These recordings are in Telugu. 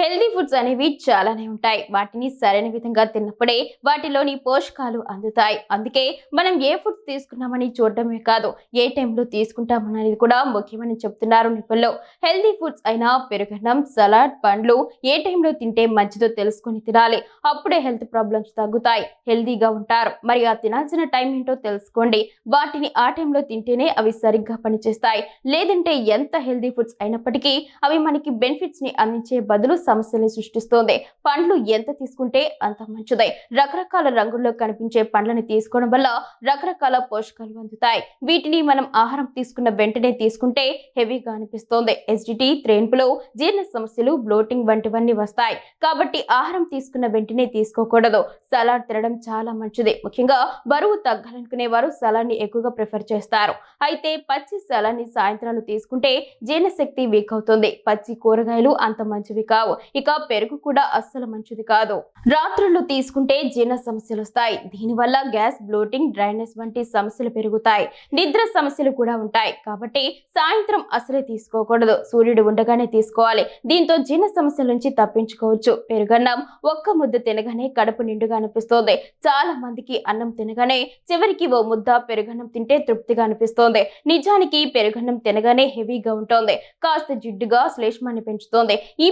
Healthy foods అనేవి చాలానే ఉంటాయి. వాటిని సరైన విధంగా తిన్నప్పుడే వాటిలోని పోషకాలు అందుతాయి. అందుకే మనం ఏ ఫుడ్స్ తీసుకున్నామని చూడటమే కాదు ఏ టైంలో తీసుకుంటామనేది కూడా ముఖ్యమని చెప్తున్నారు నిపుణులు. హెల్దీ ఫుడ్స్ అయినా పెరుగన్నం సలాడ్ పండ్లు ఏ టైంలో తింటే మంచిదో తెలుసుకొని తినాలి. అప్పుడే హెల్త్ ప్రాబ్లమ్స్ తగ్గుతాయి. హెల్దీగా ఉంటారు. మరి ఆ తినాల్సిన టైం ఏంటో తెలుసుకోండి. వాటిని ఆ టైంలో తింటేనే అవి సరిగ్గా పనిచేస్తాయి. లేదంటే ఎంత హెల్దీ ఫుడ్స్ అయినప్పటికీ అవి మనకి బెనిఫిట్స్ని అందించే బదులు సమస్యల్ని సృష్టిస్తోంది. పండ్లు ఎంత తీసుకుంటే అంత మంచిదే. రకరకాల రంగుల్లో కనిపించే పండ్లని తీసుకోవడం వల్ల రకరకాల పోషకాలు అందుతాయి. వీటిని మనం ఆహారం తీసుకున్న వెంటనే తీసుకుంటే హెవీగా అనిపిస్తోంది. ఎస్డిటి త్రేన్పులు జీర్ణ సమస్యలు బ్లోటింగ్ వంటివన్నీ వస్తాయి. కాబట్టి ఆహారం తీసుకున్న వెంటనే తీసుకోకూడదు. సలాడ్ తినడం చాలా మంచిది. ముఖ్యంగా బరువు తగ్గాలనుకునే వారు సలాడ్ని ఎక్కువగా ప్రిఫర్ చేస్తారు. అయితే పచ్చి సలాడ్ని సాయంత్రాలు తీసుకుంటే జీర్ణశక్తి వీక్ అవుతుంది. పచ్చి కూరగాయలు అంత మంచివి కావు. ఇక పెరుగు కూడా అస్సలు మంచిది కాదు. రాత్రులు తీసుకుంటే జీర్ణ సమస్యలు వస్తాయి. దీనివల్ల గ్యాస్ బ్లోటింగ్ డ్రైనెస్ వంటి సమస్యలు పెరుగుతాయి. నిద్ర సమస్యలు కూడా ఉంటాయి. కాబట్టి సాయంత్రం అసలే తీసుకోకూడదు. సూర్యుడు ఉండగానే తీసుకోవాలి. దీంతో జీర్ణ సమస్యల నుంచి తప్పించుకోవచ్చు. పెరుగన్నం ఒక్క ముద్ద తినగానే కడుపు నిండుగా అనిపిస్తోంది. చాలా మందికి అన్నం తినగానే చివరికి ఓ ముద్ద పెరుగన్నం తింటే తృప్తిగా అనిపిస్తోంది. నిజానికి పెరుగన్నం తినగానే హెవీగా ఉంటుంది. కాస్త జిడ్డుగా శ్లేష్మాన్ని పెంచుతోంది. ఈ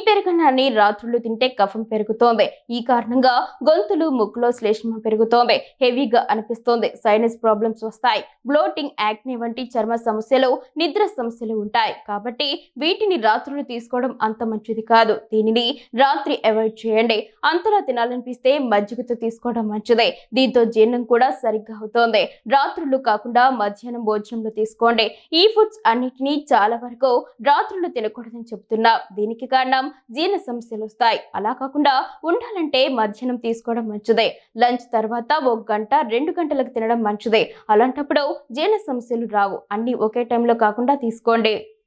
పెరుగన్నాన్ని రాత్రులు తింటే కఫం పెరుగుతోంది. ఈ కారణంగా గొంతులు ముక్కులో శ్లేష్మ పెరుగుతోంది. హెవీగా అనిపిస్తోంది. సైనస్ ప్రాబ్లమ్స్ వస్తాయి. బ్లోటింగ్ యాక్నే వంటి చర్మ సమస్యలు నిద్ర సమస్యలు ఉంటాయి. కాబట్టి వీటిని రాత్రులు తీసుకోవడం అంత మంచిది కాదు. దీనిని రాత్రి అవాయిడ్ చేయండి. అంతలా తినాలనిపిస్తే మజ్జిగతో తీసుకోవడం మంచిదే. దీంతో జీర్ణం కూడా సరిగ్గా అవుతోంది. రాత్రులు కాకుండా మధ్యాహ్నం భోజనంలో తీసుకోండి. ఈ ఫుడ్స్ అన్నిటినీ చాలా వరకు రాత్రులు తినకూడదని చెబుతున్నా. దీనికి కారణం జీర్ణ సమస్యలు వస్తాయి అలా కాకుండా ఉండాలంటే మధ్యాహ్నం తీసుకోవడం మంచిదే. లంచ్ తర్వాత ఒక గంట రెండు గంటలకు తినడం మంచిదే. అలాంటప్పుడు జీర్ణ సమస్యలు రావు. అన్ని ఒకే టైంలో కాకుండా తీసుకోండి.